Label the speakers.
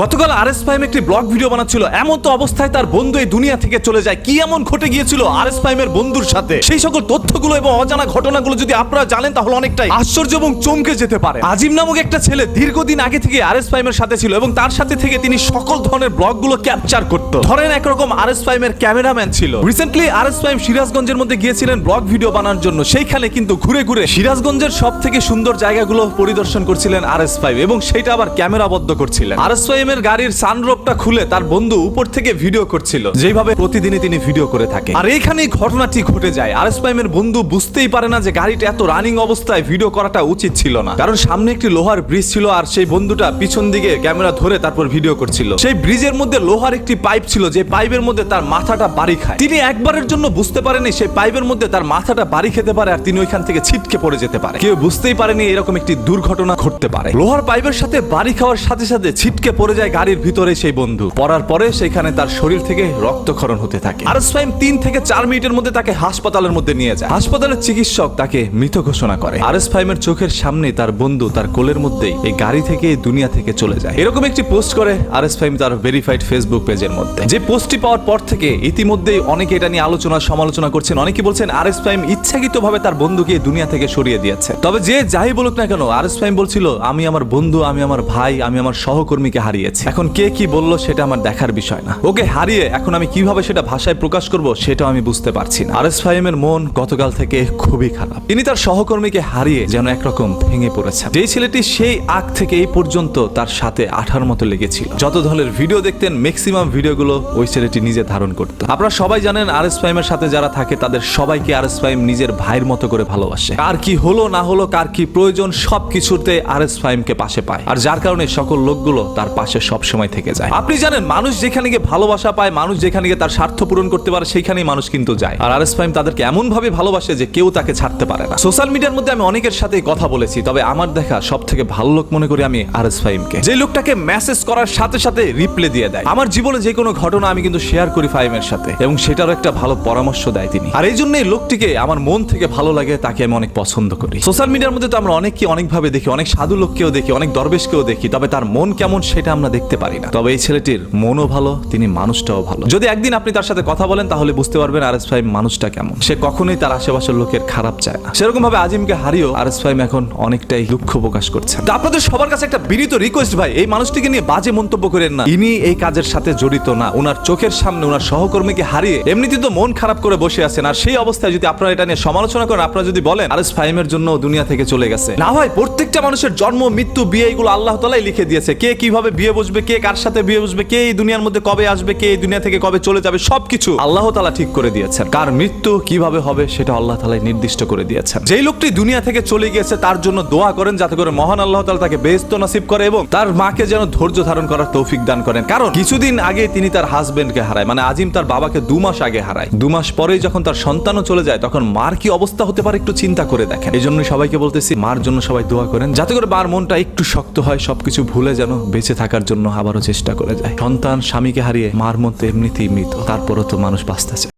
Speaker 1: গতকাল আর এস ফাইম একটি blog video বানাচ্ছিল। এমন তো অবস্থায় তার বন্ধু এই দুনিয়া থেকে চলে যায়। কি এমন ঘটে গিয়েছিল আর এস ফাইমের বন্ধুর সাথে? সেই সকল তথ্যগুলো এবং অজানা ঘটনাগুলো যদি আপনারা জানেন, তাহলে অনেকটাই আশ্চর্য এবং চমকে যেতে পারে। আজিম নামক একটা ছেলে দীর্ঘদিন আগে থেকে আর এস ফাইমের সাথে ছিল এবং তার সাথে থেকে তিনি সকল ধরনের ব্লগগুলো ক্যাপচার করতো। ধরেন একরকম আর এস ফাইমের ক্যামেরাম্যান ছিল। রিসেন্টলি আর এস ফাইম সিরাজগঞ্জের মধ্যে গিয়েছিলেন ব্লগ ভিডিও বানানোর জন্য। সেইখানে কিন্তু ঘুরে ঘুরে সিরাজগঞ্জের সব থেকে সুন্দর জায়গাগুলো পরিদর্শন করছিলেন আর এস ফাইভ এবং সেটা আবার ক্যামেরাবদ্ধ করছিলেন। আর এস ফাইভ এর গাড়ির সানরোপটা খুলে তার বন্ধু উপর থেকে ভিডিও করছিল। যেভাবে প্রতিদিনই তিনি ভিডিও করে থাকে আর এইখানেই ঘটনাটি ঘটে যায়। আর এস এর বন্ধু বুঝতেই পারে না যে গাড়িটা এত রানিং অবস্থায় ভিডিও করাটা উচিত ছিল না। কারণ সামনে একটি লোহার ব্রিজ ছিল আর সেই বন্ধুটা পিছন দিকে ক্যামেরা ধরে তারপর ভিডিও করছিল। সেই ব্রিজের মধ্যে লোহার একটি পাইপ ছিল যে পাইপের মধ্যে তার মাথাটা বাড়ি খায়। তিনি একবারের জন্য বুঝতে পারেনি সেই পাইপের মধ্যে তার মাথাটা বাড়ি খেতে পারে আর তিনি ওইখান থেকে ছিটকে পড়ে যেতে পারে। কেউ বুঝতেই পারেনি এরকম একটি দুর্ঘটনা ঘটতে পারে। লোহার পাইপের সাথে বাড়ি খাওয়ার সাথে সাথে ছিটকে পড়ে যায় গাড়ির ভিতরে সেই বন্ধু। পড়ার পরে সেখানে তার শরীর থেকে রক্তক্ষরণ হতে থাকে। আর স্পাইম তিন থেকে চার মিনিটের মধ্যে তাকে হাসপাতালের মধ্যে নিয়ে যায়। হাসপাতালের চিকিৎসক তাকে মৃত ঘোষণা করে। আর এস ফাইমের চোখের সামনে তার বন্ধু তার কোলের মধ্যেই এই গাড়ি থেকে দুনিয়া থেকে চলে যায়। এরকম একটি পোস্ট করে আর এস ফাইম তার ভেরিফাইড ফেসবুক পেজের মধ্যে। যে পোস্টটি পাওয়ার পর থেকে ইতিমধ্যেই অনেকে এটা নিয়ে আলোচনা, সমালোচনা করছেন। অনেকে বলছেন আর এস ফাইম ইচ্ছাকৃতভাবে তার বন্ধুকে দুনিয়া থেকে সরিয়ে দিয়েছে। তবে যে যাই বলুক না কেন, আর এস ফাইম বলছিল, আমি আমার বন্ধু, আমি আমার ভাই, আমি আমার সহকর্মীকে হারিয়েছি। এখন কে কি বলল সেটা আমার দেখার বিষয় না। ওকে হারিয়ে এখন আমি কীভাবে সেটা ভাষায় প্রকাশ করব সেটাও আমি বুঝতে পারছি না। আর এস ফাইমের মন গতকাল থেকে খুবই খারাপ। তিনি তার সহকর্মীকে হারিয়ে যেন একরকম ভেঙে পড়েছে যেই ছেলেটি সেই আগ থেকে এই পর্যন্ত তার সাথে আঠার মতো লেগেছিল। যত ধরনের ভিডিও দেখতেন, ম্যাক্সিমাম ভিডিওগুলো ওই ছেলেটি নিজে ধারণ করত। আপনারা সবাই জানেন আর এস ফাইমের সাথে যারা থাকে, তাদের সবাইকে আর এস ফাইম নিজের ভাইয়ের মতো করে ভালোবাসে। কার কি হলো, না হলো, কার কি প্রয়োজন সব কিছুতে আর এস ফাইমকে পাশে পায়। আর যার কারণে সকল লোকগুলো তার পাশে সব সময় থেকে যায়। আপনি জানেন, মানুষ যেখানে গিয়ে ভালোবাসা পায়, মানুষ যেখানে গিয়ে তার স্বার্থ পূরণ করতে পারে সেইখানেই মানুষ কিন্তু যায়। আর আর এস ফাইম তাদেরকে এমন ভাবে ভালোবাসে যে কেউ তাকে ছাড়তে পারে না। সোশ্যাল মিডিয়ার মধ্যে আমি অনেকের সাথে কথা বলেছি, তবে আমার দেখা সব থেকে ভালো লোক মনে করি আমি আর এস ফাইমকে যে লোকটাকে মেসেজ করার সাথে সাথে রিপ্লে দিয়ে দেয়। আমার জীবনে যে কোনো ঘটনা আমি কিন্তু শেয়ার করি ফাইমের সাথে, এবং সেটারও একটা ভালো পরামর্শ দেয় তিনি। আর এই জন্য এই লোকটিকে আমার মন থেকে ভালো লাগে, তাকে আমি অনেক পছন্দ করি। সোশ্যাল মিডিয়ার মধ্যে তো আমরা অনেককে অনেকভাবে দেখি, অনেক সাধু লোককেও দেখি, অনেক দরবেশকেও দেখি, তবে তার মন কেমন সেটা দেখতে পারি না। তবে এই ছেলেটির মনও ভালো, তিনি মানুষটাও ভালো। যদি একদিন আপনি তার সাথে কথা বলেন, তাহলে বুঝতে পারবেন আর এস ফাইম মানুষটা কেমন। সে কখনোই তার আশেপাশের লোকের খারাপ চায় না। সেরকম ভাবে আজিমকে হারিয়েও আর এস ফাইম এখন অনেকটাই দুঃখ প্রকাশ করছে। তা আপনাদের সবার কাছে একটা বিনীত রিকোয়েস্ট ভাই, এই মানুষটিকে নিয়ে বাজে মন্তব্য করেন না। ইনি এই কাজের সাথে জড়িত না ওনার চোখের সামনে ওনার সহকর্মীকে হারিয়ে এমনিতে তো মন খারাপ করে বসে আছেন। আর সেই অবস্থায় যদি আপনারা এটা নিয়ে সমালোচনা করেন, আপনারা যদি বলেন আর এস ফাইমের জন্য দুনিয়া থেকে চলে গেছে। না ভাই প্রত্যেকটা মানুষের জন্ম, মৃত্যু, বিয়ে, এগুলো আল্লাহ তালাই লিখে দিয়েছে। কে কীভাবে বিয়ে বসবে কে, কার সাথে বিয়ে বসবে কে, এই দুনিয়ার মধ্যে কবে আসবে কে, এই দুনিয়া থেকে কবে চলে যাবে, সবকিছু আল্লাহ তালা ঠিক করে দিয়েছেন। কার মৃত্যু কীভাবে হবে সেটা আল্লাহ তালাই নির্দিষ্ট করে দিয়েছেন। যেই লোকটি দুনিয়া থেকে চলে গিয়েছে, তার জন্য দোয়া করেন যাতে করে মহান আল্লাহ তালা তাকে বেস্ত নসিব করে এবং তার মাকে যেন ধৈর্য ধারণ করার তৌফিক দান করেন। কারণ কিছুদিন আগে তিনি তার হাজবেন্ডকে হারায় মানে আজিম তার বাবাকে দু মাস আগে হারায়। দু মাস পরেই যখন তার সন্তানও চলে যায়, তখন মার কি অবস্থা হতে পারে একটু চিন্তা করে দেখেন। এই জন্য সবাইকে বলতেছি, মার জন্য সবাই দোয়া করেন, যাতে করে মার মনটা একটু শক্ত হয়, সবকিছু ভুলে যেন বেঁচে থাকার জন্য আবারও চেষ্টা করে যায়। সন্তান স্বামীকে হারিয়ে মার মধ্যে এমনিতেই মৃত। তারপরও তো মানুষ বাঁচতেছে।